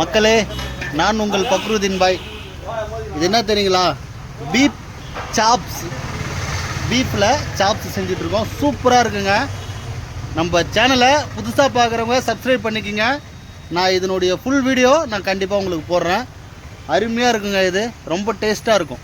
மக்களே நான் உங்கள் பக்ருதீன் பாய். இது என்ன தெரியுங்களா? Beef chops. பீப்பில் சாப்ஸ் செஞ்சிட்ருக்கோம். சூப்பராக இருக்குங்க. நம்ம சேனலை புதுசாக பார்க்குறவங்க சப்ஸ்கிரைப் பண்ணிக்கோங்க. நான் இதனுடைய ஃபுல் வீடியோ நான் கண்டிப்பாக உங்களுக்கு போடுறேன். அருமையாக இருக்குங்க இது. ரொம்ப டேஸ்ட்டாக இருக்கும்.